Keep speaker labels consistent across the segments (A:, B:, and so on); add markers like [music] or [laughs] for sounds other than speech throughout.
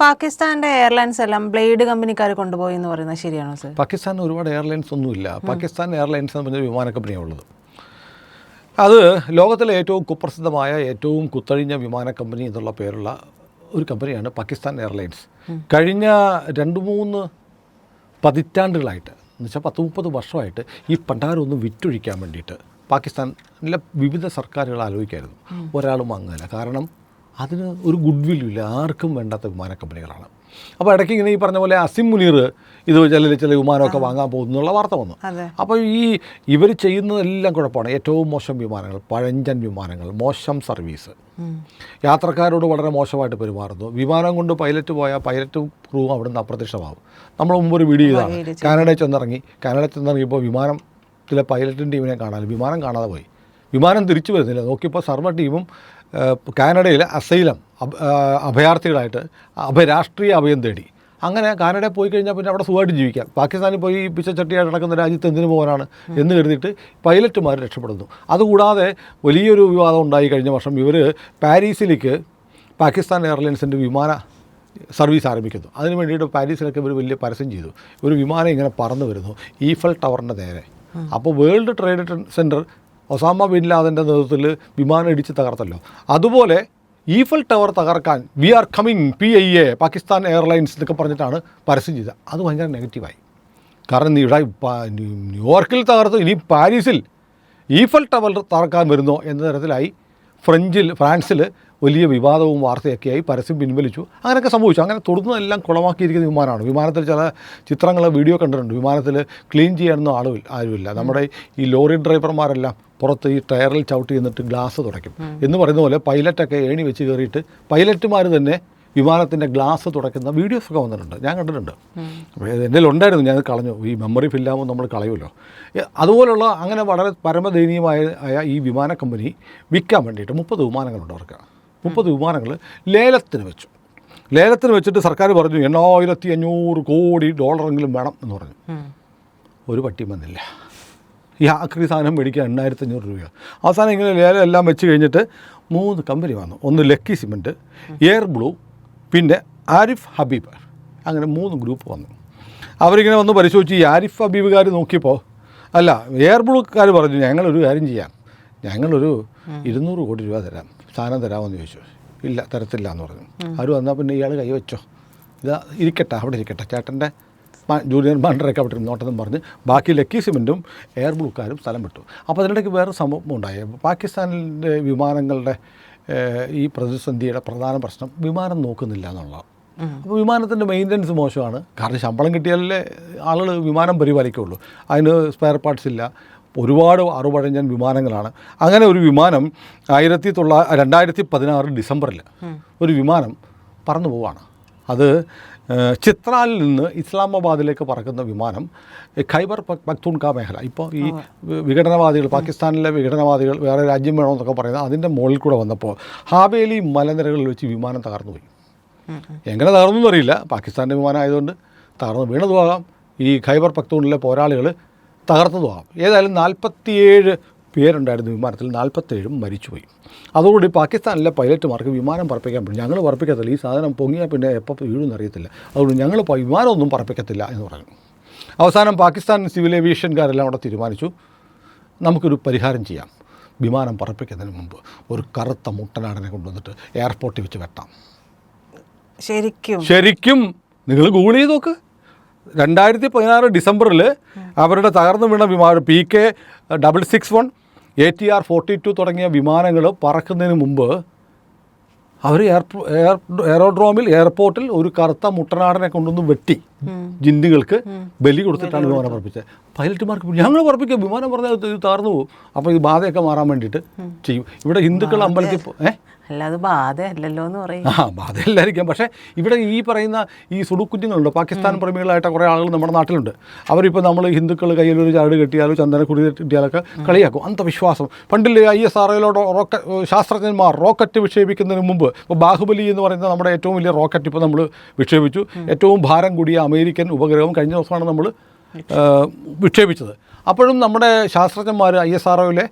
A: പാകിസ്ഥാന്റെ എയർലൈൻസ് എല്ലാം ബ്ലേഡ് കമ്പനിക്കാർ കൊണ്ടുപോയി എന്ന് പറയുന്നത് ശരിയാണോ സർ?
B: പാകിസ്ഥാൻ ഒരുപാട് എയർലൈൻസ് ഒന്നുമില്ല. പാകിസ്ഥാൻ എയർലൈൻസ് എന്ന് പറഞ്ഞ വിമാന കമ്പനിയാണ് ഉള്ളത്. അത് ലോകത്തിലെ ഏറ്റവും കുപ്രസിദ്ധമായ ഏറ്റവും കുത്തഴിഞ്ഞ വിമാന കമ്പനി എന്നുള്ള പേരുള്ള ഒരു കമ്പനിയാണ് പാകിസ്ഥാൻ എയർലൈൻസ്. കഴിഞ്ഞ രണ്ട് മൂന്ന് പതിറ്റാണ്ടുകളായിട്ട് എന്നുവെച്ചാൽ പത്ത് മുപ്പത് വർഷമായിട്ട് ഈ പണ്ടാരം ഒന്ന് വിറ്റൊഴിക്കാൻ വേണ്ടിയിട്ട് പാകിസ്ഥാനിലെ വിവിധ സർക്കാരുകൾ ആലോചിക്കായിരുന്നു. ഒരാളും വാങ്ങുകയില്ല. കാരണം അതിന് ഒരു ഗുഡ് വില്ലില്ല ആർക്കും വേണ്ടാത്ത വിമാന കമ്പനികളാണ്. അപ്പോൾ ഇടയ്ക്ക് ഇങ്ങനെ ഈ പറഞ്ഞ പോലെ അസിം മുനീർ ഇത് ചില ചില വിമാനമൊക്കെ വാങ്ങാൻ പോകുന്നു എന്നുള്ള വാർത്ത വന്നു. അപ്പോൾ ഈ ഇവർ ചെയ്യുന്നതെല്ലാം കുഴപ്പമാണ്. ഏറ്റവും മോശം വിമാനങ്ങൾ പഴഞ്ചൻ വിമാനങ്ങൾ മോശം സർവീസ്. യാത്രക്കാരോട് വളരെ മോശമായിട്ട് പെരുമാറുന്നു. വിമാനം കൊണ്ട് പൈലറ്റ് പോയാൽ പൈലറ്റ് ക്രൂവും അവിടുന്ന് അപ്രത്യക്ഷമാകും നമ്മൾ മുമ്പ് ഒരു വീഡിയോ ചെയ്താണ് കാനഡയിൽ ചെന്നിറങ്ങി കാനഡയിൽ ചെന്നിറങ്ങിയപ്പോൾ വിമാനത്തിലെ പൈലറ്റിന്റെ ടീമിനെ കാണാൻ വിമാനം കാണാതെ പോയി. വിമാനം തിരിച്ചു വരുന്നില്ല. നോക്കിയപ്പോൾ സർവ ടീമും ആ, കാനഡയിലെ അസൈലം അഭ അഭയാർത്ഥികളായിട്ട് അഭയരാഷ്ട്രീയ അഭയം തേടി. അങ്ങനെ കാനഡയിൽ പോയി കഴിഞ്ഞാൽ പിന്നെ അവിടെ സുഖമായിട്ട് ജീവിക്കാം. പാകിസ്ഥാനിൽ പോയി പിച്ചച്ചട്ടിയായിട്ട് നടക്കുന്ന രാജ്യത്ത് എന്തിനു പോകാനാണ് എന്ന് കരുതിയിട്ട് പൈലറ്റുമാർ രക്ഷപ്പെടുന്നു. അതുകൂടാതെ വലിയൊരു വിവാദം ഉണ്ടായി കഴിഞ്ഞ വർഷം ഇവർ പാരീസിലേക്ക് പാകിസ്ഥാൻ എയർലൈൻസിന്റെ വിമാന സർവീസ് ആരംഭിക്കുന്നു. അതിന് വേണ്ടിയിട്ട് പാരീസിലൊക്കെ ഇവർ വലിയ പരസ്യം ചെയ്തു. ഒരു വിമാനം ഇങ്ങനെ പറന്നു വരുന്നു. ഈഫൽ ടവറിന്റെ നേരെ. അപ്പോൾ World Trade Center Osama bin ലാദന്റെ നേതൃത്വത്തിൽ വിമാനം ഇടിച്ച് തകർത്തല്ലോ. അതുപോലെ ഈഫൽ ടവർ തകർക്കാൻ we are coming P I A Pakistan Airlines എന്നൊക്കെ പറഞ്ഞിട്ടാണ് പരസ്യം ചെയ്തത്. അത് ഭയങ്കര നെഗറ്റീവായി. കാരണം ഇവിടെ ന്യൂയോർക്കിൽ തകർത്തു ഇനി പാരീസിൽ ഈഫൽ ടവർ തകർക്കാൻ വരുന്നോ എന്ന തരത്തിലായി ഫ്രഞ്ചിൽ ഫ്രാൻസിൽ വലിയ വിവാദവും വാർത്തയൊക്കെയായി പരസ്യം പിൻവലിച്ചു. അങ്ങനെയൊക്കെ സംഭവിച്ചു. അങ്ങനെ തൊടുന്നതെല്ലാം കുളമാക്കിയിരിക്കുന്ന വിമാനമാണ്. വിമാനത്തിൽ ചില ചിത്രങ്ങൾ വീഡിയോ കണ്ടിട്ടുണ്ട്. വിമാനത്തിൽ ക്ലീൻ ചെയ്യാനൊന്നും ആളുകൾ ആരുമില്ല. നമ്മുടെ ഈ ലോറി ഡ്രൈവർമാരെല്ലാം പുറത്ത് ഈ ടയറിൽ ചവിട്ടി നിന്നിട്ട് ഗ്ലാസ് തുടയ്ക്കും. എന്ന് പറയുന്ന പോലെ പൈലറ്റൊക്കെ ഏണി വെച്ച് കയറിയിട്ട് പൈലറ്റുമാർ തന്നെ വിമാനത്തിന്റെ ഗ്ലാസ് തുടയ്ക്കുന്ന വീഡിയോസൊക്കെ വന്നിട്ടുണ്ട്. ഞാൻ കണ്ടിട്ടുണ്ട്. എന്റെ ഉണ്ടായിരുന്നു. ഞാൻ കളഞ്ഞു. ഈ മെമ്മറി ഫില്ലാകുമ്പോൾ നമ്മൾ കളയുമല്ലോ. അതുപോലുള്ള അങ്ങനെ വളരെ പരമദയനീയമായ ആയ ഈ വിമാന കമ്പനി വിൽക്കാൻ വേണ്ടിയിട്ട് മുപ്പത് വിമാനങ്ങളുണ്ട് അവർക്ക്. മുപ്പത് വിമാനങ്ങൾ ലേലത്തിന് വെച്ചു. ലേലത്തിന് വെച്ചിട്ട് സർക്കാർ പറഞ്ഞു എണ്ണായിരത്തി അഞ്ഞൂറ് കോടി ഡോളറെങ്കിലും വേണം എന്ന് പറഞ്ഞു. ഒരു പട്ടിയും വന്നില്ല. ഈ ആക്രി സാധനം മേടിക്കാൻ എണ്ണായിരത്തി അഞ്ഞൂറ് രൂപ അവസാനം ഇങ്ങനെ ലേലം എല്ലാം വെച്ച് കഴിഞ്ഞിട്ട് മൂന്ന് കമ്പനി വന്നു. ഒന്ന് ലക്കി സിമെന്റ് എയർ ബ്ലൂ പിന്നെ ആരിഫ് ഹബീബ്. അങ്ങനെ മൂന്ന് ഗ്രൂപ്പ് വന്നു. അവരിങ്ങനെ വന്ന് പരിശോധിച്ച് ഈ ആരിഫ് ഹബീബുകാർ നോക്കിയപ്പോൾ അല്ല എയർ ബ്ലൂക്കാർ പറഞ്ഞു ഞങ്ങളൊരു കാര്യം ചെയ്യാം. ഞങ്ങളൊരു ഇരുന്നൂറ് കോടി രൂപ തരാം. സാധനം തരാമെന്ന് ചോദിച്ചു. ഇല്ല തരത്തില്ല എന്ന് പറഞ്ഞു. അവർ വന്നാൽ പിന്നെ ഇയാൾ കൈവച്ചോ. ഇതാ ഇരിക്കട്ടെ അവിടെ ഇരിക്കട്ടെ. ചേട്ടന്റെ ജൂനിയർ മണ്ടറൊക്കെ അവിടെ ഇരുന്നോട്ടെന്നും പറഞ്ഞ് ബാക്കി ലക്കി സിമെന്റും എയർ ബ്ലൂക്കാരും സ്ഥലം വിട്ടു. അപ്പോൾ അതിനിടയ്ക്ക് വേറെ സംഭവം ഉണ്ടായി. പാകിസ്ഥാനിന്റെ വിമാനങ്ങളുടെ ഈ പ്രതിസന്ധിയുടെ പ്രധാന പ്രശ്നം വിമാനം നോക്കുന്നില്ല എന്നുള്ളതാണ്. അപ്പോൾ വിമാനത്തിന്റെ മെയിന്റനൻസ് മോശമാണ്. കാരണം ശമ്പളം കിട്ടിയാലേ ആളുകൾ വിമാനം പരിപാലിക്കുള്ളൂ അതിന് സ്പെയർ പാർട്സ് ഇല്ല. ഒരുപാട് അറുപഴഞ്ചൻ വിമാനങ്ങളാണ്. അങ്ങനെ ഒരു വിമാനം ആയിരത്തി തൊള്ളാ രണ്ടായിരത്തി പതിനാറ് ഡിസംബറിൽ ഒരു വിമാനം പറന്നു പോവാണ്. അത് ചിത്രാലിൽ നിന്ന് ഇസ്ലാമാബാദിലേക്ക് പറക്കുന്ന വിമാനം ഖൈബർ പക്- പക്തൂൺക മേഖല. ഇപ്പോൾ ഈ വിഘടനവാദികൾ പാകിസ്ഥാനിലെ വിഘടനവാദികൾ വേറെ രാജ്യം വേണമെന്നൊക്കെ പറയുന്നത് അതിന്റെ മുകളിൽ കൂടെ വന്നപ്പോൾ ഹാവേലി മലനിരകളിൽ വെച്ച് വിമാനം തകർന്നു പോയി. എങ്ങനെ തകർന്നു എന്നറിയില്ല പാകിസ്ഥാന്റെ വിമാനം ആയതുകൊണ്ട് തകർന്നു വീണതുമാകാം. ഈ ഖൈബർ പക്തൂണിലെ പോരാളികൾ തകർത്തതുമാകാം. ഏതായാലും നാൽപ്പത്തിയേഴ് പേരുണ്ടായിരുന്നു വിമാനത്തിൽ. നാൽപ്പത്തേഴും മരിച്ചുപോയി. അതോടുകൂടി പാകിസ്ഥാനിലെ പൈലറ്റുമാർക്ക് വിമാനം പറപ്പിക്കാൻ പറ്റും ഞങ്ങൾ പറപ്പിക്കത്തില്ല. ഈ സാധനം പൊങ്ങിയാൽ പിന്നെ എപ്പോൾ വീഴുമെന്ന് അറിയത്തില്ല. അതുകൊണ്ട് ഞങ്ങൾ വിമാനമൊന്നും പറപ്പിക്കത്തില്ല എന്ന് പറഞ്ഞു. അവസാനം പാകിസ്ഥാൻ സിവിൽ ഏവിയേഷൻകാരെല്ലാം അവിടെ തീരുമാനിച്ചു. നമുക്കൊരു പരിഹാരം ചെയ്യാം. വിമാനം പറപ്പിക്കുന്നതിന് മുമ്പ് ഒരു കറുത്ത മുട്ടനാടനെ കൊണ്ടുവന്നിട്ട് എയർപോർട്ടിൽ വെച്ച് വെട്ടാം.
A: ശരിക്കും.
B: ശരിക്കും നിങ്ങൾ ഗൂഗിൾ ചെയ്ത് നോക്ക്. രണ്ടായിരത്തി പതിനാറ് ഡിസംബറിൽ അവരുടെ തകർന്നു വീണ വിമാനം P K double six one A T R forty two തുടങ്ങിയ വിമാനങ്ങൾ പറക്കുന്നതിന് മുമ്പ് അവർ എയർ എയറോഡ്രോമിൽ എയർപോർട്ടിൽ ഒരു കറുത്ത മുട്ടനാടനെ കൊണ്ടുവന്ന് വെട്ടി ജിന്നുകൾക്ക് ബലി കൊടുത്തിട്ടാണ് വിമാനം പറപ്പിച്ചത്. പൈലറ്റുമാർക്ക് ഞങ്ങൾ പറപ്പിക്കുക വിമാനം പറഞ്ഞാൽ ഇത് താർന്നു പോകും. അപ്പോൾ ഇത് ബാധയൊക്കെ മാറാൻ വേണ്ടിയിട്ട് ചെയ്യും. ഇവിടെ ഹിന്ദുക്കൾ അമ്പലത്തിൽ പോ- ഏ?
A: അല്ലാതെ ബാധയല്ലല്ലോ എന്ന് പറയും.
B: ആ ബാധയല്ലായിരിക്കാം. പക്ഷേ ഇവിടെ ഈ പറയുന്ന ഈ സുടുക്കുറ്റങ്ങളുണ്ട് പാകിസ്ഥാൻ പ്രേമികളായിട്ട് കുറേ ആളുകൾ നമ്മുടെ നാട്ടിലുണ്ട്. അവരിപ്പോൾ നമ്മൾ ഹിന്ദുക്കൾ കയ്യിൽ ഒരു ചരട് കെട്ടിയാലോ ചന്ദനക്കുടി കിട്ടിയാലൊക്കെ കളിയാക്കും. അന്ധവിശ്വാസം. പണ്ടില്ലേ ഐ എസ് ആർ റോക്കറ്റ് ശാസ്ത്രജ്ഞന്മാർ റോക്കറ്റ് വിക്ഷേപിക്കുന്നതിന് മുമ്പ് ഇപ്പോൾ ബാഹുബലി എന്ന് പറയുന്ന നമ്മുടെ ഏറ്റവും വലിയ റോക്കറ്റ് ഇപ്പോൾ നമ്മൾ വിക്ഷേപിച്ചു. ഏറ്റവും ഭാരം കൂടിയ അമേരിക്കൻ ഉപഗ്രഹം കഴിഞ്ഞ ദിവസമാണ് നമ്മൾ വിക്ഷേപിച്ചത്. അപ്പോഴും നമ്മുടെ ശാസ്ത്രജ്ഞന്മാർ ഐ എസ് ആർ ഏഹ്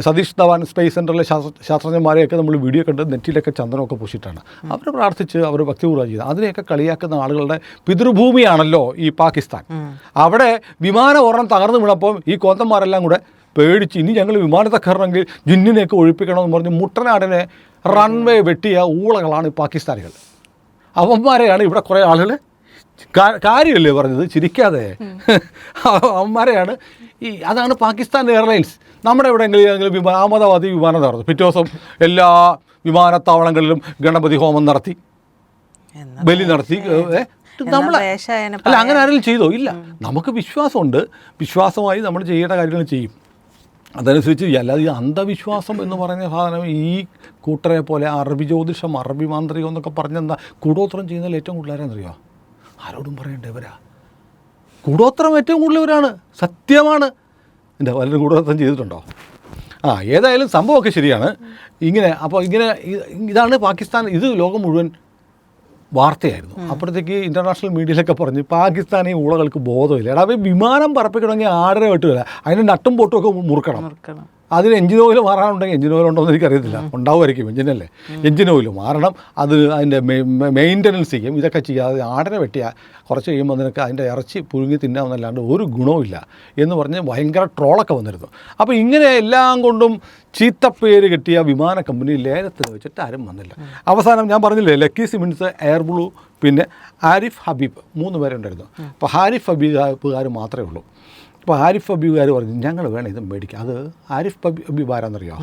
B: സതീഷ് ധവാൻ സ്പേസ് സെന്ററിലെ ശാസ്ത്ര ശാസ്ത്രജ്ഞന്മാരെയൊക്കെ നമ്മൾ വീഡിയോ കണ്ട് നെറ്റിലൊക്കെ ചന്ദനമൊക്കെ പൂശിയിട്ടാണ്. അവർ പ്രാർത്ഥിച്ച് അവർ ഭക്തിപൂർവം ചെയ്ത്. അതിനെയൊക്കെ കളിയാക്കുന്ന ആളുകളുടെ പിതൃഭൂമിയാണല്ലോ ഈ പാകിസ്ഥാൻ. അവിടെ വിമാന ഒരെണ്ണം തകർന്നു വീണപ്പോൾ ഈ കോന്തന്മാരെല്ലാം കൂടെ പേടിച്ച് ഇനി ഞങ്ങൾ വിമാനത്തെ കയറണമെങ്കിൽ ജിന്നിനെയൊക്കെ ഒഴിപ്പിക്കണമെന്ന് പറഞ്ഞ് മുട്ടനാടിനെ റൺവേ വെട്ടിയ ഊളകളാണ് ഈ പാകിസ്ഥാനികൾ. അവന്മാരെയാണ് ഇവിടെ കുറേ ആളുകൾ കാര്യമല്ലേ പറഞ്ഞത്? ചിരിക്കാതെ. [laughs] അവന്മാരെയാണ് ഈ അതാണ് പാകിസ്ഥാൻ എയർലൈൻസ്. നമ്മുടെ എവിടെയെങ്കിലും വിമാന അഹമ്മദാബാദ് വിമാനം തകർന്നു. പിറ്റേ ദിവസം എല്ലാ വിമാനത്താവളങ്ങളിലും ഗണപതി ഹോമം നടത്തി. ബലി നടത്തി.
A: നമ്മൾ
B: അല്ല അങ്ങനെ ആരെങ്കിലും ചെയ്തോ? ഇല്ല. നമുക്ക് വിശ്വാസമുണ്ട്. വിശ്വാസമായി നമ്മൾ ചെയ്യേണ്ട കാര്യങ്ങൾ ചെയ്യും. അതനുസരിച്ച്. അല്ലാതെ ഈ അന്ധവിശ്വാസം എന്ന് പറയുന്ന സാധനം ഈ കൂട്ടരെ പോലെ അറബി ജ്യോതിഷം അറബി മാന്ത്രികം എന്നൊക്കെ പറഞ്ഞെന്താ കൂടോത്രം ചെയ്യുന്നതിൽ ഏറ്റവും കൂടുതലാരെന്നറിയോ ആരോടും പറയണ്ടവരാ? കൂടോത്രം ഏറ്റവും കൂടുതലവരാണ് സത്യമാണ്. എന്റെ പലരും കൂടോത്രം ചെയ്തിട്ടുണ്ടോ? ആ ഏതായാലും സംഭവമൊക്കെ ശരിയാണ്. ഇങ്ങനെ അപ്പോൾ ഇങ്ങനെ ഇതാണ് പാകിസ്ഥാൻ ഇത് ലോകം മുഴുവൻ വാർത്തയായിരുന്നു. അപ്പോഴത്തേക്ക് ഇന്റർനാഷണൽ മീഡിയയിലൊക്കെ പറഞ്ഞ് പാകിസ്ഥാനി ഊളകൾക്ക് ബോധമില്ല. എടാ വിമാനം പറപ്പിക്കണമെങ്കിൽ ആടര വെട്ടുകയില്ല അതിന്റെ നട്ടും പൊട്ടും ഒക്കെ മുറുക്കണം.
A: മുറുക്കണം.
B: അതിന് എഞ്ചിൻ ഓയിൽ മാറാനുണ്ടെങ്കിൽ എഞ്ചിൻ ഓയിൽ ഉണ്ടോ എന്ന് എനിക്കറിയത്തില്ല ഉണ്ടാവുമായിരിക്കും എഞ്ചിനല്ലേ എഞ്ചിൻ ഓയിൽ മാറണം. അത് അതിന്റെ മെയിന്റനൻസ് ചെയ്യും ഇതൊക്കെ ചെയ്യാതെ ആടനെ വെട്ടിയാൽ കുറച്ച് കഴിയുമ്പോൾ നിനക്ക് അതിന്റെ ഇറച്ചി പുഴുങ്ങി തിന്നാമെന്നല്ലാണ്ട് ഒരു ഗുണവുമില്ല എന്ന് പറഞ്ഞ് ഭയങ്കര ട്രോളൊക്കെ വന്നിരുന്നു. അപ്പോൾ ഇങ്ങനെ എല്ലാം കൊണ്ടും ചീത്തപ്പേര് കിട്ടിയ വിമാന കമ്പനി ലേലത്തിന് വെച്ചിട്ട് ആരും വന്നില്ല. അവസാനം ഞാൻ പറഞ്ഞില്ലേ ലക്കി സിമിൻസ് എയർ ബ്ലൂ പിന്നെ ആരിഫ് ഹബീബ് മൂന്ന് പേരുണ്ടായിരുന്നു. അപ്പോൾ ഹാരിഫ് ഹബീബുകാർ മാത്രമേ ഉള്ളൂ. അപ്പോൾ ആരിഫ് അബിബാർ പറഞ്ഞു ഞങ്ങൾ വേണം ഇത് മേടിക്കാം അത് ആരിഫ് അബി ഹബീബ് ആരാന്നറിയോ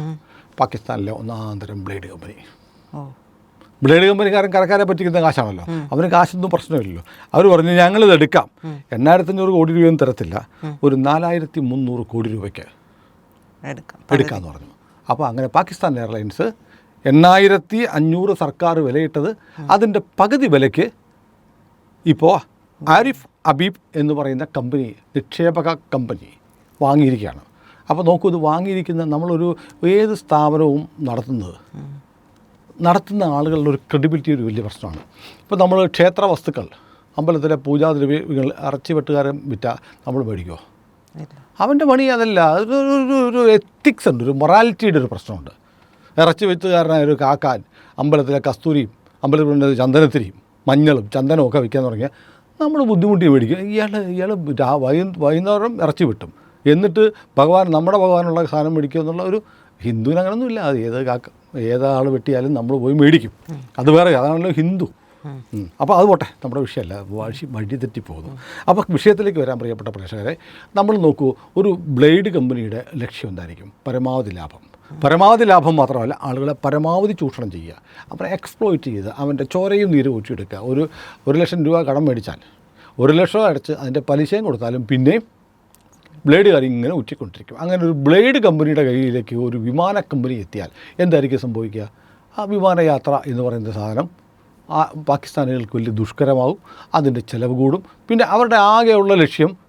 B: പാകിസ്ഥാനിലെ ഒന്നാന്തരം ബ്ലേഡ് കമ്പനി. ബ്ലേഡ് കമ്പനിക്കാരൻ കറക്കാരെ പറ്റിക്കുന്ന കാശാണല്ലോ. അവന് കാശൊന്നും പ്രശ്നമില്ലല്ലോ. അവർ പറഞ്ഞു ഞങ്ങളിത് എടുക്കാം. എണ്ണായിരത്തഞ്ഞൂറ് കോടി രൂപയൊന്നും തരത്തില്ല. ഒരു നാലായിരത്തി മുന്നൂറ് കോടി രൂപയ്ക്ക്
A: എടുക്കാം.
B: എടുക്കാമെന്ന് പറഞ്ഞു. അപ്പോൾ അങ്ങനെ പാകിസ്ഥാൻ എയർലൈൻസ് എണ്ണായിരത്തി അഞ്ഞൂറ് സർക്കാർ വിലയിട്ടത് അതിന്റെ പകുതി വിലയ്ക്ക് ഇപ്പോൾ ആരിഫ് അബീബ് എന്ന് പറയുന്ന കമ്പനി നിക്ഷേപക കമ്പനി വാങ്ങിയിരിക്കുകയാണ്. അപ്പോൾ നോക്കൂ ഇത് വാങ്ങിയിരിക്കുന്ന നമ്മളൊരു ഏത് സ്ഥാപനവും നടത്തുന്നത്? നടത്തുന്ന ആളുകളുടെ ഒരു ക്രെഡിബിലിറ്റി ഒരു വലിയ പ്രശ്നമാണ്. ഇപ്പോൾ നമ്മൾ ക്ഷേത്ര വസ്തുക്കൾ അമ്പലത്തിലെ പൂജാദ്രവ്യങ്ങൾ ഇറച്ചി വെട്ടുകാരൻ വിറ്റ നമ്മൾ മേടിക്കുമോ അവന്റെ പണി അതല്ല. ഒരു- എത്തിക്സ് ഉണ്ട് ഒരു മൊറാലിറ്റിയുടെ ഒരു പ്രശ്നമുണ്ട്. ഇറച്ചി വെച്ചുകാരനായ ഒരു കാക്കാൻ അമ്പലത്തിലെ കസ്തൂരിയും അമ്പലത്തിലെ ചന്ദനത്തിരിയും മഞ്ഞളും ചന്ദനവും ഒക്കെ വിൽക്കാൻ തുടങ്ങിയാൽ നമ്മൾ ബുദ്ധിമുട്ടി മേടിക്കും ഇയാൾ ഇയാൾ വൈകുന്നേരം ഇറച്ചി വിട്ടും. എന്നിട്ട് ഭഗവാൻ നമ്മുടെ ഭഗവാനുള്ള സാധനം മേടിക്കുക എന്നുള്ള ഒരു ഹിന്ദുവിന് അങ്ങനൊന്നുമില്ല അത് ഏത് കാക്ക ഏതാൾ വെട്ടിയാലും നമ്മൾ പോയി മേടിക്കും. അത് വേറെ അതാണല്ലോ ഹിന്ദു. അപ്പോൾ അത് പോട്ടെ നമ്മുടെ വിഷയമല്ല. വഴി വഴി തെറ്റിപ്പോകുന്നു അപ്പോൾ വിഷയത്തിലേക്ക് വരാൻ പ്രിയപ്പെട്ട പ്രേക്ഷകരെ നമ്മൾ നോക്കൂ ഒരു ബ്ലേഡ് കമ്പനിയുടെ ലക്ഷ്യം എന്തായിരിക്കും? പരമാവധി ലാഭം. പരമാവധി ലാഭം മാത്രമല്ല ആളുകളെ പരമാവധി ചൂഷണം ചെയ്യുക. അവരെ എക്സ്പ്ലോയിറ്റ് ചെയ്ത് അവന്റെ ചോരയും നീര് ഊറ്റിയെടുക്കുക. ഒരു ഒരു ലക്ഷം രൂപ കടം മേടിച്ചാൽ ഒരു ലക്ഷം അടച്ച് അതിന്റെ പലിശയും കൊടുത്താലും പിന്നെയും ബ്ലേഡുകാർ ഇങ്ങനെ ഉറ്റിക്കൊണ്ടിരിക്കും അങ്ങനെ ഒരു ബ്ലേഡ് കമ്പനിയുടെ കയ്യിലേക്ക് ഒരു വിമാന കമ്പനി എത്തിയാൽ എന്തായിരിക്കും സംഭവിക്കുക? ആ വിമാനയാത്ര എന്ന് പറയുന്ന സാധനം ആ പാകിസ്ഥാനികൾക്ക് വലിയ ദുഷ്കരമാവും അതിന്റെ ചിലവ് കൂടും. പിന്നെ അവരുടെ ആകെയുള്ള ലക്ഷ്യം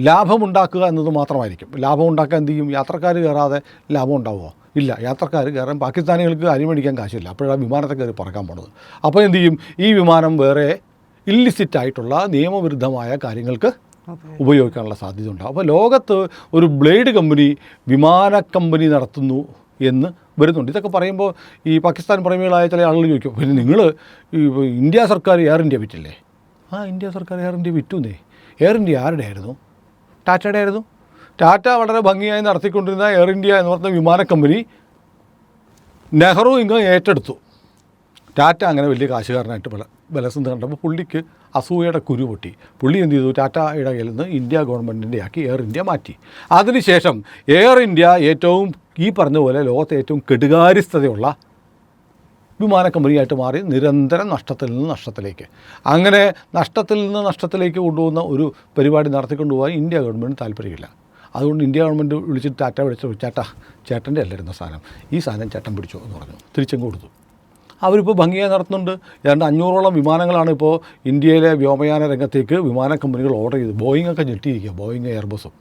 B: ലാഭമുണ്ടാക്കുക എന്നത് മാത്രമായിരിക്കും. ലാഭം ഉണ്ടാക്കാൻ എന്ത് ചെയ്യും? യാത്രക്കാർ കയറാതെ ലാഭം ഉണ്ടാവുമോ? ഇല്ല. യാത്രക്കാർ കയറാൻ പാകിസ്ഥാനികൾക്ക് അരി മേടിക്കാൻ കാശില്ല. അപ്പോഴാണ് വിമാനത്തെ കയറി പറക്കാൻ പോണത്. അപ്പോൾ എന്ത് ചെയ്യും? ഈ വിമാനം വേറെ ഇല്ലിസിറ്റ് ആയിട്ടുള്ള നിയമവിരുദ്ധമായ കാര്യങ്ങൾക്ക് ഉപയോഗിക്കാനുള്ള സാധ്യത ഉണ്ടാകും അപ്പോൾ ലോകത്ത് ഒരു ബ്ലേഡ് കമ്പനി വിമാന കമ്പനി നടത്തുന്നു എന്ന് വരുന്നുണ്ട്. ഇതൊക്കെ പറയുമ്പോൾ ഈ പാകിസ്ഥാൻ പ്രേമികളായ ചില ആളുകൾ ചോദിക്കും പിന്നെ നിങ്ങൾ ഇന്ത്യ സർക്കാർ എയർ ഇന്ത്യ വിറ്റില്ലേ? ആ ഇന്ത്യ സർക്കാർ എയർ ഇന്ത്യ വിറ്റുന്നേ. എയർ ഇന്ത്യ ആരുടെ ആയിരുന്നു? ടാറ്റയുടെ ആയിരുന്നു ടാറ്റ വളരെ ഭംഗിയായി നടത്തിക്കൊണ്ടിരുന്ന എയർ ഇന്ത്യ എന്ന് പറഞ്ഞ വിമാന കമ്പനി നെഹ്റു ഇങ്ങ് ഏറ്റെടുത്തു. ടാറ്റ അങ്ങനെ വലിയ കാശുകാരനായിട്ട് ബല ബലസന്ധ കണ്ടപ്പോൾ പുള്ളിക്ക് അസൂയയുടെ കുരു പൊട്ടി. പുള്ളി എന്ത് ചെയ്തു? ടാറ്റയുടെ കയ്യിൽ നിന്ന് ഇന്ത്യ ഗവൺമെന്റിന്റെ ആക്കി എയർ ഇന്ത്യ മാറ്റി. അതിനുശേഷം എയർ ഇന്ത്യ ഏറ്റവും ഈ പറഞ്ഞ പോലെ ലോകത്തെ ഏറ്റവും കെടുകാര്യസ്ഥതയുള്ള വിമാന കമ്പനിയായിട്ട് മാറി നിരന്തരം നഷ്ടത്തിൽ നിന്ന് നഷ്ടത്തിലേക്ക്. അങ്ങനെ നഷ്ടത്തിൽ നിന്ന് നഷ്ടത്തിലേക്ക് കൊണ്ടുപോകുന്ന ഒരു പരിപാടി നടത്തിക്കൊണ്ടുപോകാൻ ഇന്ത്യ ഗവൺമെന്റ് താല്പര്യമില്ല. അതുകൊണ്ട് ഇന്ത്യ ഗവൺമെന്റ് വിളിച്ചിട്ട് ടാറ്റ വിളിച്ചു ചേട്ടാ ചേട്ടന്റെ അല്ലായിരുന്ന സാധനം? ഈ സാധനം ചേട്ടൻ പിടിച്ചു? എന്ന് പറഞ്ഞു. തിരിച്ചങ്ങ് കൊടുത്തു. അവരിപ്പോൾ ഭംഗിയായി നടത്തുന്നുണ്ട്. ഏതാണ്ട് അഞ്ഞൂറോളം വിമാനങ്ങളാണ് ഇപ്പോൾ ഇന്ത്യയിലെ വ്യോമയാന രംഗത്തേക്ക് വിമാന കമ്പനികൾ ഓർഡർ ചെയ്ത് ബോയിങ് ഒക്കെ ഞെട്ടിയിരിക്കുക. ബോയിങ് എയർബസും.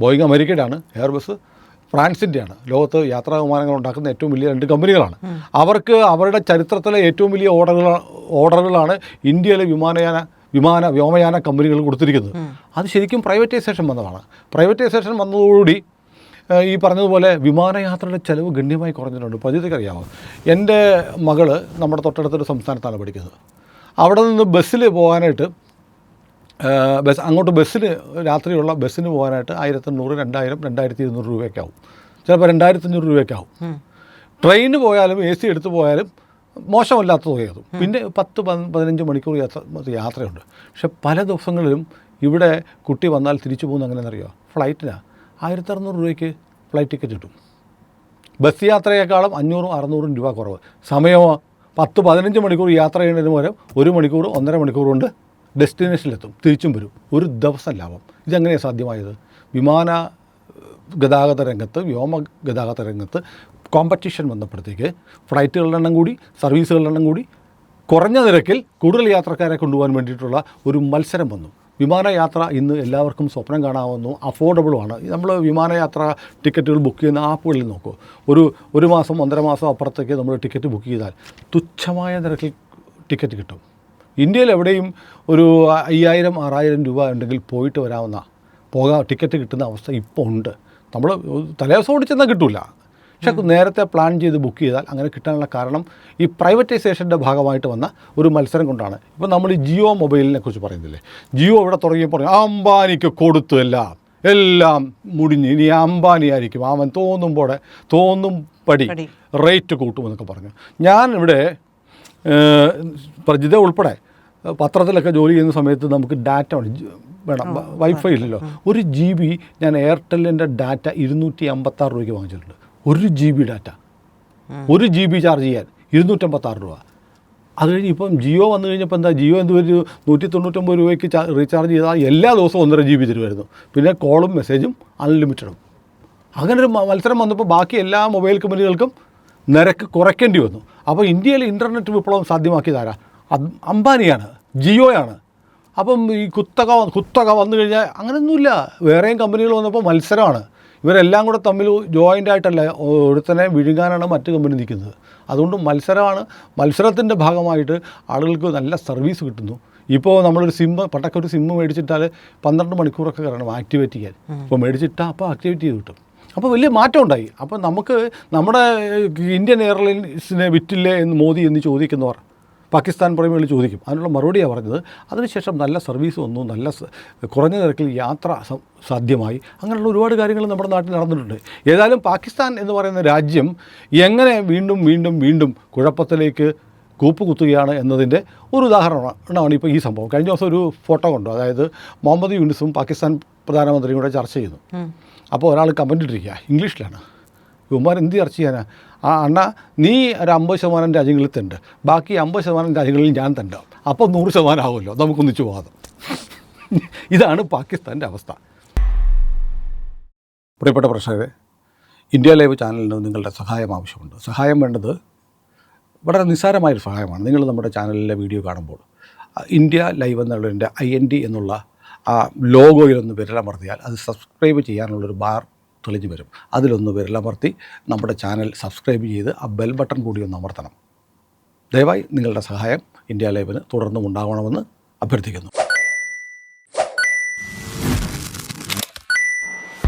B: ബോയിങ് അമേരിക്കയുടെയാണ്. എയർബസ് ഫ്രാൻസിന്റെയാണ് ലോകത്ത് യാത്രാ വിമാനങ്ങൾ ഉണ്ടാക്കുന്ന ഏറ്റവും വലിയ രണ്ട് കമ്പനികളാണ്. അവർക്ക് അവരുടെ ചരിത്രത്തിലെ ഏറ്റവും വലിയ ഓർഡറുകൾ ഓർഡറുകളാണ് ഇന്ത്യയിലെ വിമാനയാന വിമാന വ്യോമയാന കമ്പനികൾ കൊടുത്തിരിക്കുന്നത്. അത് ശരിക്കും പ്രൈവറ്റൈസേഷൻ വന്നതാണ്. പ്രൈവറ്റൈസേഷൻ വന്നതോടുകൂടി ഈ പറഞ്ഞതുപോലെ വിമാനയാത്രയുടെ ചിലവ് ഗണ്യമായി കുറഞ്ഞിട്ടുണ്ട്. പതിതൊക്കെ അറിയാമോ എന്റെ മകൾ നമ്മുടെ തൊട്ടടുത്തൊരു സംസ്ഥാനത്താണ് പഠിക്കുന്നത്. അവിടെ നിന്ന് ബസ്സിൽ പോകാനായിട്ട് ബസ് അങ്ങോട്ട് ബസ്സിന് രാത്രിയുള്ള ബസ്സിന് പോകാനായിട്ട് ആയിരത്തഞ്ഞൂറ് രണ്ടായിരം രണ്ടായിരത്തി ഇരുന്നൂറ് രൂപയ്ക്കാവും. ചിലപ്പോൾ രണ്ടായിരത്തി അഞ്ഞൂറ് രൂപയ്ക്കാവും ട്രെയിന് പോയാലും എ സി എടുത്ത് പോയാലും മോശമല്ലാത്ത തുകയാകും. പിന്നെ പത്ത് പതി- പതിനഞ്ച് മണിക്കൂർ യാത്ര യാത്രയുണ്ട്. പക്ഷെ പല ദിവസങ്ങളിലും ഇവിടെ കുട്ടി വന്നാൽ തിരിച്ചു പോകുന്ന എങ്ങനെയെന്നറിയോ ഫ്ലൈറ്റിനാണ് ആയിരത്തി അറുന്നൂറ് രൂപയ്ക്ക് ഫ്ലൈറ്റ് ടിക്കറ്റ് കിട്ടും. ബസ് യാത്രയേക്കാളും അഞ്ഞൂറും അറുന്നൂറും രൂപ കുറവ്. സമയമോ പത്ത് പതിനഞ്ച് മണിക്കൂർ യാത്ര ചെയ്യുന്നതിന് പകരം ഒരു മണിക്കൂർ ഒന്നര മണിക്കൂർ കൊണ്ട് ഡെസ്റ്റിനേഷനിലെത്തും തിരിച്ചും വരും. ഒരു ദിവസം ലാഭം. ഇതെങ്ങനെയാണ് സാധ്യമായത്? വിമാന ഗതാഗത രംഗത്ത് വ്യോമ ഗതാഗത രംഗത്ത് കോമ്പറ്റീഷൻ വന്നപ്പോഴത്തേക്ക് ഫ്ലൈറ്റുകളുടെ എണ്ണം കൂടി സർവീസുകളുടെ എണ്ണം കൂടി കുറഞ്ഞ നിരക്കിൽ കൂടുതൽ യാത്രക്കാരെ കൊണ്ടുപോകാൻ വേണ്ടിയിട്ടുള്ള ഒരു മത്സരം വന്നു. വിമാനയാത്ര ഇന്ന് എല്ലാവർക്കും സ്വപ്നം കാണാവുന്നു അഫോർഡബിളുമാണ് നമ്മൾ വിമാനയാത്ര ടിക്കറ്റുകൾ ബുക്ക് ചെയ്യുന്ന ആപ്പുകളിൽ നോക്കൂ. ഒരു ഒരു മാസം ഒന്നര മാസം അപ്പുറത്തേക്ക് നമ്മൾ ടിക്കറ്റ് ബുക്ക് ചെയ്താൽ തുച്ഛമായ നിരക്കിൽ ടിക്കറ്റ് കിട്ടും. ഇന്ത്യയിൽ എവിടെയും ഒരു അയ്യായിരം ആറായിരം രൂപ ഉണ്ടെങ്കിൽ പോയിട്ട് വരാവുന്ന പോകാൻ ടിക്കറ്റ് കിട്ടുന്ന അവസ്ഥ ഇപ്പോൾ ഉണ്ട്. നമ്മൾ തലേദിവസം ഓടിച്ചെന്നാൽ കിട്ടില്ല പക്ഷെ നേരത്തെ പ്ലാൻ ചെയ്ത് ബുക്ക് ചെയ്താൽ അങ്ങനെ കിട്ടാനുള്ള കാരണം ഈ പ്രൈവറ്റൈസേഷന്റെ ഭാഗമായിട്ട് വന്ന ഒരു മത്സരം കൊണ്ടാണ്. ഇപ്പോൾ നമ്മൾ ഈ ജിയോ മൊബൈലിനെ കുറിച്ച് പറയുന്നില്ലേ? ജിയോ ഇവിടെ തുടങ്ങിയപ്പോൾ പറഞ്ഞു അംബാനിക്ക് കൊടുത്തു എല്ലാം. എല്ലാം മുടിഞ്ഞ്. ഇനി അംബാനി ആയിരിക്കും. അവൻ തോന്നുമ്പോടെ തോന്നും പടി. റേറ്റ് കൂട്ടുമെന്നൊക്കെ പറഞ്ഞു. ഞാൻ ഇവിടെ പ്രജിത ഉൾപ്പെടെ പത്രത്തിലൊക്കെ ജോലി ചെയ്യുന്ന സമയത്ത് നമുക്ക് ഡാറ്റ വേണം. വേണം വൈഫൈ ഇല്ലല്ലോ. ഒരു ജി ബി ഞാൻ എയർടെല്ലിന്റെ ഡാറ്റ ഇരുന്നൂറ്റി അമ്പത്താറ് രൂപയ്ക്ക് വാങ്ങിച്ചിട്ടുണ്ട്. ഒരു ജി ബി ഡാറ്റ ഒരു ജി ബി ചാർജ് ചെയ്യാൻ ഇരുന്നൂറ്റമ്പത്താറ് രൂപ. അത് കഴിഞ്ഞ് ഇപ്പം ജിയോ വന്നു കഴിഞ്ഞപ്പോൾ എന്താ? ജിയോ എന്ത് ഒരു നൂറ്റി തൊണ്ണൂറ്റൊമ്പത് രൂപയ്ക്ക് റീചാർജ് ചെയ്താൽ എല്ലാ ദിവസവും ഒന്നര ജി ബി തരുമായിരുന്നു. പിന്നെ കോളും മെസ്സേജും അൺലിമിറ്റഡും അങ്ങനെ ഒരു മത്സരം വന്നപ്പോൾ ബാക്കി എല്ലാ മൊബൈൽ കമ്പനികൾക്കും നിരക്ക് കുറയ്ക്കേണ്ടി വന്നു. അപ്പോൾ ഇന്ത്യയിൽ ഇന്റർനെറ്റ് വിപ്ലവം സാധ്യമാക്കിയതാരാ? അത് അംബാനിയാണ് ജിയോയാണ്. അപ്പം ഈ കുത്തക കുത്തക വന്നു കഴിഞ്ഞാൽ അങ്ങനെയൊന്നുമില്ല വേറെയും കമ്പനികൾ വന്നപ്പോൾ മത്സരമാണ്. ഇവരെല്ലാം കൂടെ തമ്മിൽ ജോയിന്റ് ആയിട്ടല്ല ഒരുത്തനെ വിഴുങ്ങാനാണ് മറ്റ് കമ്പനി നിൽക്കുന്നത്. അതുകൊണ്ട് മത്സരമാണ്. മത്സരത്തിന്റെ ഭാഗമായിട്ട് ആളുകൾക്ക് നല്ല സർവീസ് കിട്ടുന്നു. ഇപ്പോൾ നമ്മളൊരു സിം പട്ടക്കൊരു ഒരു സിം മേടിച്ചിട്ടാൽ പന്ത്രണ്ട് മണിക്കൂറൊക്കെ കയറണം ആക്ടിവേറ്റ് ചെയ്യാൻ. ഇപ്പോൾ മേടിച്ചിട്ടാൽ അപ്പോൾ ആക്ടിവേറ്റ് ചെയ്ത് കിട്ടും. അപ്പോൾ വലിയ മാറ്റം ഉണ്ടായി അപ്പോൾ നമുക്ക് നമ്മുടെ ഇന്ത്യൻ എയർലൈൻസിനെ വിറ്റില്ലേ എന്ന് മോദി എന്ന് ചോദിക്കുന്നവർ പാകിസ്ഥാൻ പ്രേമികൾ ചോദിക്കും. അതിനുള്ള മറുപടിയാണ് പറഞ്ഞത്. അതിനുശേഷം നല്ല സർവീസ് വന്നു നല്ല കുറഞ്ഞ നിരക്കിൽ യാത്ര സാധ്യമായി. അങ്ങനെയുള്ള ഒരുപാട് കാര്യങ്ങൾ നമ്മുടെ നാട്ടിൽ നടന്നിട്ടുണ്ട്. ഏതായാലും പാകിസ്ഥാൻ എന്ന് പറയുന്ന രാജ്യം എങ്ങനെ വീണ്ടും വീണ്ടും വീണ്ടും കുഴപ്പത്തിലേക്ക് കൂപ്പുകുത്തുകയാണ് എന്നതിന്റെ ഒരു ഉദാഹരണമാണ് ഇപ്പോൾ ഈ സംഭവം. കഴിഞ്ഞ ദിവസം ഒരു ഫോട്ടോ കണ്ടു. അതായത് മുഹമ്മദ് യൂനിസും പാകിസ്ഥാൻ പ്രധാനമന്ത്രിയും കൂടെ ചർച്ച ചെയ്യുന്നു അപ്പോൾ ഒരാൾ കമന്റ് ഇട്ടിരിക്കുക ഇംഗ്ലീഷിലാണ്. ഇവന്മാർ എന്ത് ചർച്ച ചെയ്യാനാ? ആ അണ്ണ നീ ഒരു അമ്പത് ശതമാനം രാജ്യങ്ങളിൽ തണ്ട് ബാക്കി അമ്പത് ശതമാനം രാജ്യങ്ങളിൽ ഞാൻ തണ്ട. അപ്പോൾ നൂറ് ശതമാനം ആവുമല്ലോ നമുക്കൊന്നിച്ച് പോകാതെ ഇതാണ് പാകിസ്ഥാന്റെ അവസ്ഥ. പ്രിയപ്പെട്ട പ്രേക്ഷകരെ ഇന്ത്യ ലൈവ് ചാനലിന് നിങ്ങളുടെ സഹായം ആവശ്യമുണ്ട്. സഹായം വേണ്ടത് വളരെ നിസ്സാരമായൊരു സഹായമാണ്. നിങ്ങൾ നമ്മുടെ ചാനലിലെ വീഡിയോ കാണുമ്പോൾ ഇന്ത്യ ലൈവ് എന്നുള്ളതിന്റെ ഐ എൻ ഡി എന്നുള്ള ആ ലോഗോയിലൊന്ന് വിരലമർത്തിയാൽ അത് സബ്സ്ക്രൈബ് ചെയ്യാനുള്ളൊരു ബാർ തെളിഞ്ഞു വരും. അതിലൊന്ന് വിരലമർത്തി നമ്മുടെ ചാനൽ സബ്സ്ക്രൈബ് ചെയ്ത് ആ ബെൽ ബട്ടൺ കൂടി ഒന്ന് അമർത്തണം. ദയവായി നിങ്ങളുടെ സഹായം ഇന്ത്യ ലൈവിന് തുടർന്നും ഉണ്ടാവണമെന്ന് അഭ്യർത്ഥിക്കുന്നു.